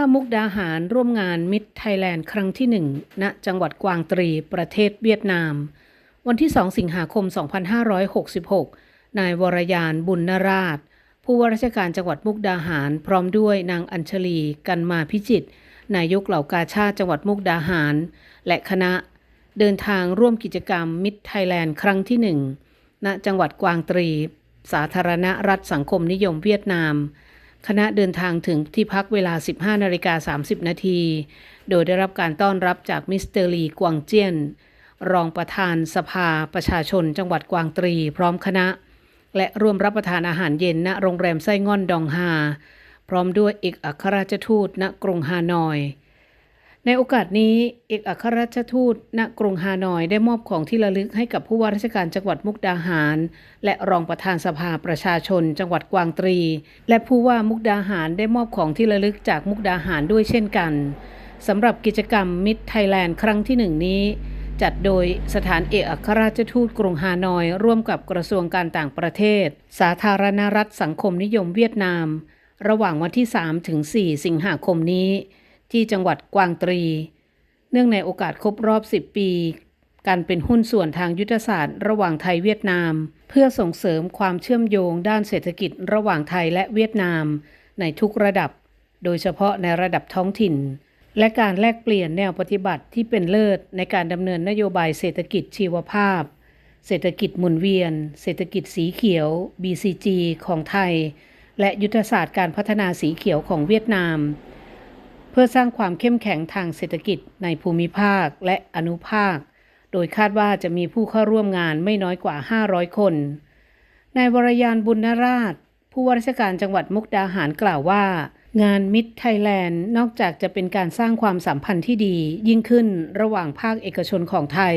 ามุกดาหารร่วมงานมิตรไทยแลนด์ครั้งที่1ณจังหวัดกวางตรีประเทศเวียดนาม วันที่ 2 สิงหาคม 2566 นายวรยานบุญนราช ผู้ว่าราชการจังหวัดมุกดาหาร พร้อมด้วยนางอัญชลี กันมาพิจิตรนายกเหล่ากาชาติจังหวัดมุกดาหาร และคณะ เดินทางร่วมกิจกรรมมิตรไทยแลนด์ครั้งที่1ณจังหวัดกวางตรี สาธารณรัฐสังคมนิยมเวียดนาม คณะเดินทางถึงที่พักเวลา 15นาฬิกา30 นาที โดยได้รับการต้อนรับจากมิสเตอร์ลีกวางเจียน รองประธานสภาประชาชนจังหวัดกวางตรีพร้อมคณะ และร่วมรับประทานอาหารเย็นณโรงแรมไส้ง่อนดองฮา พร้อมด้วยเอกอัครราชทูตณกรุงฮานอย ในโอกาสนี้เอกอัครราชทูตณกรุงฮานอยได้มอบของที่ระลึกให้กับผู้ว่าราชการจังหวัดมุกดาหาร และรองประธานสภาประชาชน จังหวัดกวางตรี และผู้ว่ามุกดาหารได้มอบของที่ระลึกจากมุกดาหารด้วยเช่นกันสำหรับกิจกรรมมิตรไทยแลนด์ครั้งที่หนึ่งนี้ จัดโดยสถานเอกอัครราชทูตกรุงฮานอย ร่วมกับกระทรวงการต่างประเทศ สาธารณรัฐสังคมนิยมเวียดนาม ระหว่างวันที่ 3 ถึง 4 สิงหาคมนี้ ที่จังหวัดกวางตรี เนื่องในโอกาสครบรอบ 10 ปี การเป็นหุ้นส่วนทางยุทธศาสตร์ ระหว่างไทยเวียดนาม เพื่อส่งเสริมความเชื่อมโยงด้านเศรษฐกิจระหว่างไทยและเวียดนาม ในทุกระดับ โดยเฉพาะในระดับท้องถิ่น และการแลกเปลี่ยนแนวปฏิบัติที่เป็นเลิศในการดำเนินนโยบายเศรษฐกิจชีวภาพ เศรษฐกิจหมุนเวียน เศรษฐกิจสีเขียว BCG ของไทย และยุทธศาสตร์การพัฒนาสีเขียวของเวียดนาม เพื่อสร้างความเข้มแข็งทางเศรษฐกิจในภูมิภาคและอนุภาค โดยคาดว่าจะมีผู้เข้าร่วมงานไม่น้อยกว่า 500 คน นายวรยานบุญนราช ผู้ว่าราชการจังหวัดมุกดาหารกล่าวว่า งานมิตรไทยแลนด์นอกจากจะเป็นการสร้างความสัมพันธ์ที่ดี ยิ่งขึ้นระหว่างภาคเอกชนของไทย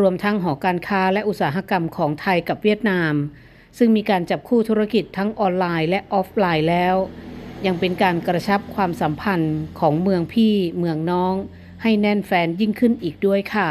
รวมทั้งหอการค้าและอุตสาหกรรมของไทยกับเวียดนาม ซึ่งมีการจับคู่ธุรกิจทั้งออนไลน์และออฟไลน์แล้ว ยังเป็นการกระชับความสัมพันธ์ของเมืองพี่เมืองน้อง ให้แน่นแฟนยิ่งขึ้นอีกด้วยค่ะ